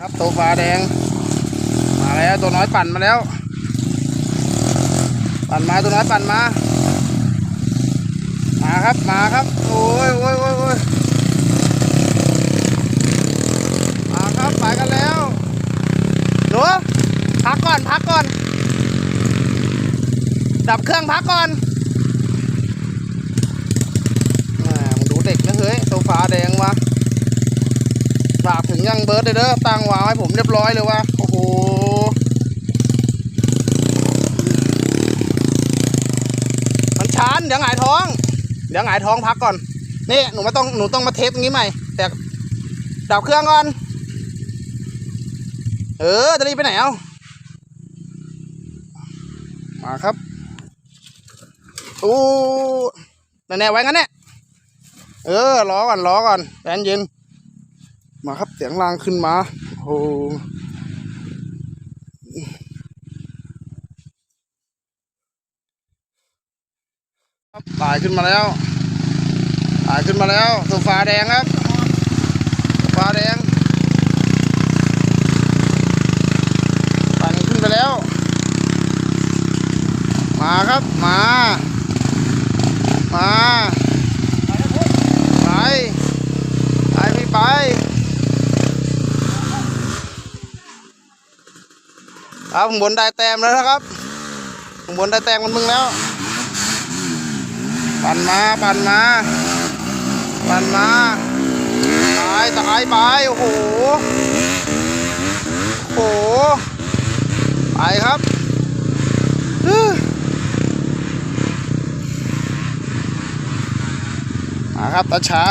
ครับตัวฟ้าแดง มาแล้วตัวน้อยปั่นมาแล้ว ปั่นมาตัวน้อยปั่นมา มาครับมาครับ โอ้ยโอ้ยโอ้ยโอ้ยมาครับไปกันแล้วหนูพักก่อนพักก่อน ดับเครื่องพักก่อนแหม่มึงดูเด็กนะเฮ้ยตัวฟ้าแดงวะ ฝากถึงยังเบิร์ดเลยเด้อตั้งวางให้ผมเรียบร้อยเลยวะโอ้โหมันชานเดี๋ยวหงายท้อง เดี๋ยวหงายท้องพักก่อนนี่หนูไม่ต้องหนูต้องมาเทปตรงนี้ใหม่แต่ดับเครื่องก่อนเออจะรีบไปไหนเอ้ามาครับอู้แน่ๆไว้งั้นเนี่ยเออล้อก่อนล้อก่อนแอนเย็น มาครับเสียงรางขึ้นมาโอ้ครับตายขึ้นมาแล้วตายขึ้นมาแล้วโซฟาแดงครับโซฟาแดงตายขึ้นไปแล้ว มาครับมา มา ไปพี่ไป ครับข้างบนได้แต้มแล้วนะครับข้างบนได้แต้มมันมึงแล้ว ปั่นมาปั่นมา ปั่นมาตายตายไปโอ้โหโอ้โหไปครับมาครับตาชา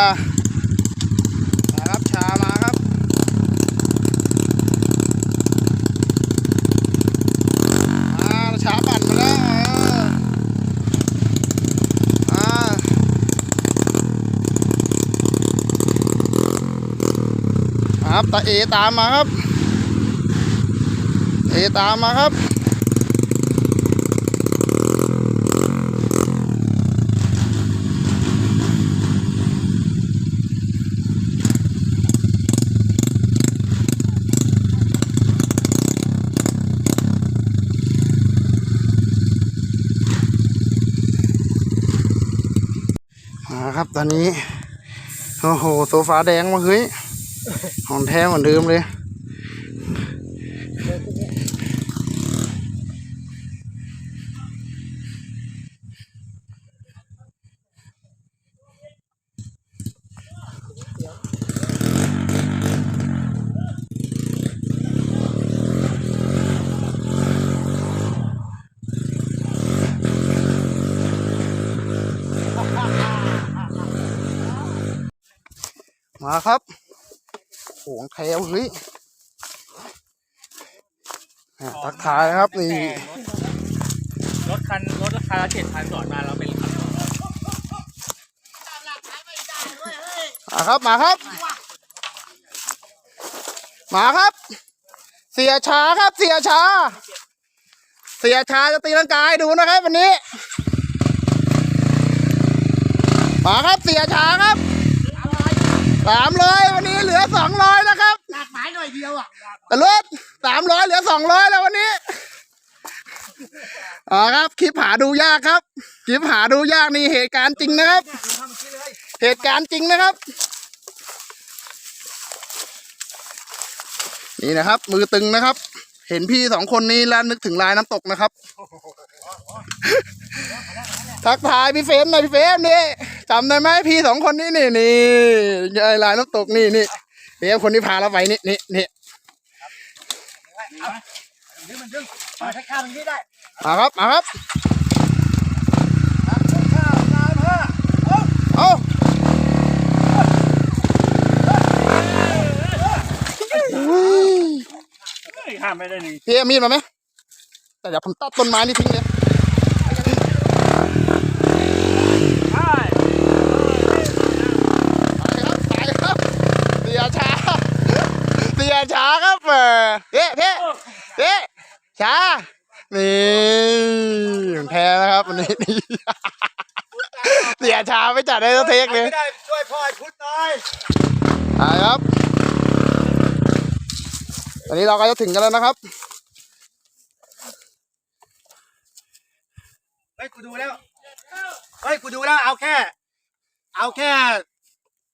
ครับชามาครับ มาชาปั่นมาแล้วเออมา ครับตาเอตามมาครับ เอตามมาครับ ครับตอนนี้ โอ้โห โซฟาแดงมาเฮ้ย ของแท้เหมือนเดิมเลยมาครับ ของแท้เฮ้ยอะทักทายครับนี่รถคันรถราคาเจ็ดพันก่อนมาเราเป็นคันมาครับมาครับ มาครับ เสียชาครับเสียชาเสียชาจะตีลังกายดูนะครับวันนี้ มาครับเสียชาครับ สามร้อยวันนี้เหลือสองร้อยแล้วครับหนักหมายหน่อยเดียวอะแต่รถสามร้อยเหลือสองร้อยแล้ววันนี้อ๋อครับคลิปหาดูยากครับคลิปหาดูยากนี่เหตุการณ์จริงนะครับ เหตุการณ์จริงนะครับ นี่นะครับ มือตึงนะครับ เห็นพี่สองคนนี้แล้วนึกถึงลายน้ำตกนะครับ ทักทายพี่เฟรมหน่อยพี่เฟรมนี่ จำได้ไหมพี่สองคนนี้นี่นี่ไอ้ลายน้ำตกนี่นี่เฟรมคนที่พาเราไปนี่นี่นี่ดึงมันดึงมาใช้ข้ามมันไม่ได้มาครับมาครับข้ามน้ำห้าเอาห้ามไม่ได้หนึ่งพี่เอามีดมาไหมแต่เดี๋ยวผมตัดต้นไม้นี่ทิ้งเลย ใช่ ไปครับไปครับเสียช้าเสียช้าครับเออเฮ้เฮ้เฮ้ ช้า นี่ของแท้นะครับวันนี้นี่เสียช้าไม่จัดได้สักเทคเลยไม่ได้ช่วยพ่อไอ้พุทธหน่อยไปครับตอนนี้เราก็จะถึงกันแล้วนะครับเฮ้ยกูดูแล้วเฮ้ยกูดูแล้วเอาแค่ เอาแค่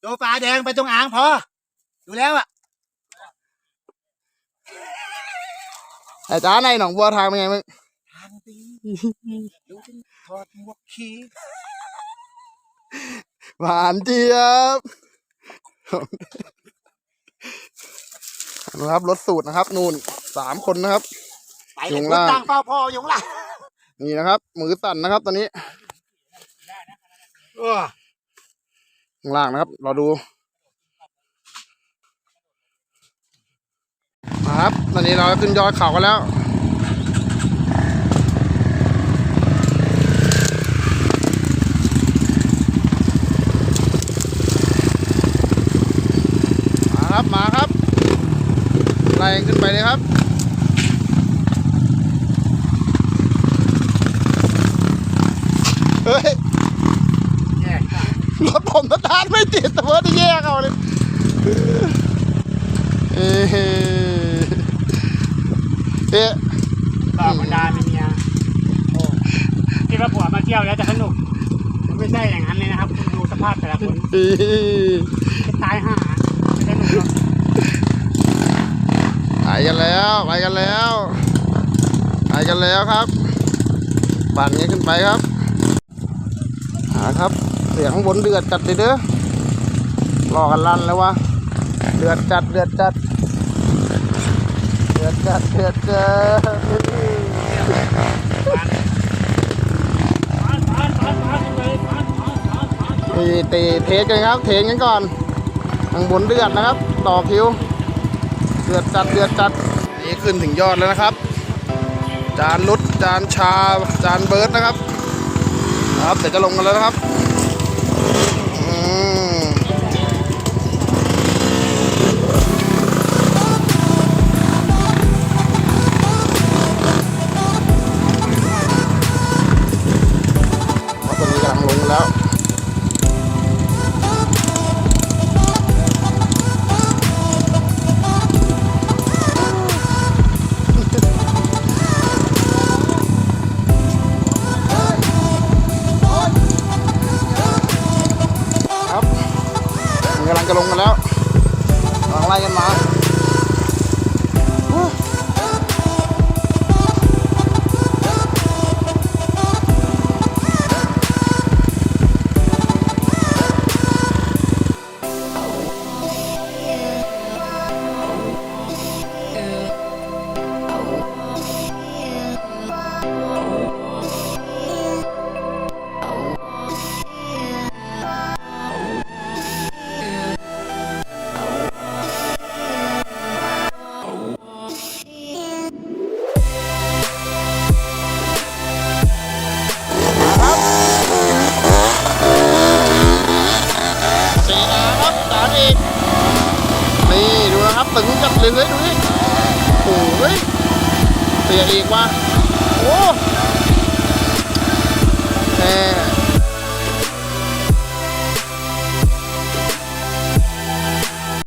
โดฟ้าแดงไปตรงอ่างพอ ดูแล้วอะ ไอ้จ้าในหนองบัวทางเป็นไงมึงทางดีดูสิถอดหมวกขี้หวานเจี๊ยบนะครับรถสูตรนะครับ นู่นสามคนนะครับ ไปอยู่เลยข้างล่างคุณตั้งเฝ้าพ่ออยู่ข้างล่างนี่นะครับ มือสั่นนะครับ ตอนนี้เออข้างล่างนะครับ เราดูมา ครับ ตอนนี้เราขึ้นยอดเขากันแล้วมาครับมาครับไล่ขึ้นไปเลยครับเฮ้ยแย่รถผมสตาร์ทไม่ติดแต่ว่าจะแยกเอาเลยเอ๊ะ เอ๊ะก็บรรดาเมียโอ้คิดว่าผัวมาเที่ยวแล้วจะสนุกมันไม่ใช่อย่างนั้นเลยนะครับคุณดูสภาพแต่ละคนจะตายห่าไม่สนุกหรอกไปกันแล้วไปกันแล้วไปกันแล้วครับปั่นนี้ขึ้นไปครับหาครับ เสียงข้างบนเดือดจัดเลยเด้อรอกันลั่นแล้ววะเดือดจัดเดือดจัดเดือดจัดเดือดจัดนี่เตะเทสกันครับเทสกันก่อนข้างบนเดือดนะครับ ต่อคิวเดือดจัดเดือดจัดนี่ขึ้นถึงยอดแล้วนะครับ จานรุดจานชาจานเบิร์ดนะครับ ครับเดี๋ยวจะลงกันแล้วนะครับ จะลงกันแล้วกำลังไล่กันมา ตึงจัดเลยเฮ้ยดูดิโอ้โหเฮ้ยเสียอีกว่ะโอ้แหม